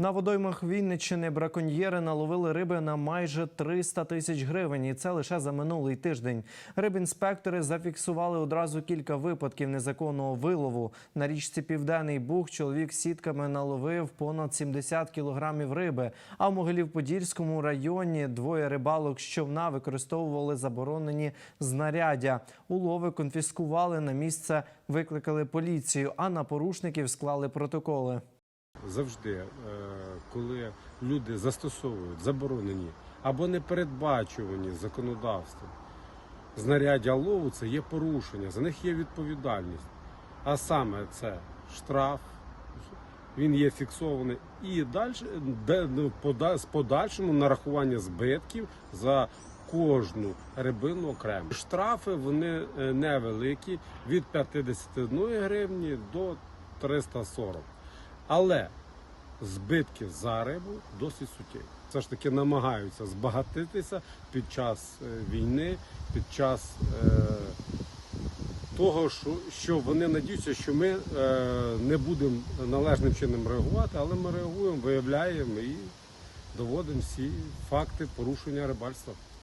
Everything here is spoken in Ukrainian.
На водоймах Вінниччини браконьєри наловили риби на майже 300 тисяч гривень, і це лише за минулий тиждень. Рибінспектори зафіксували одразу кілька випадків незаконного вилову. На річці Південний Буг чоловік сітками наловив понад 70 кілограмів риби. А в Могилів-Подільському районі двоє рибалок з човна використовували заборонені знаряддя. Улови конфіскували на місце, викликали поліцію, а на порушників склали протоколи. Завжди, е, коли люди застосовують заборонені або непередбачувані законодавством знаряддя лову, це є порушення, за них є відповідальність. А саме це штраф, він є фіксований, і далі ну, з подальшому нарахування збитків за кожну рибину окремо. Штрафи вони е, невеликі від 51 гривні до 340. Але збитки за рибу досить суттєві. Все ж таки намагаються збагатитися під час е, війни, під час е, того, що, що вони надіються, що ми е, не будемо належним чином реагувати, але ми реагуємо, виявляємо і доводимо всі факти порушення рибальства.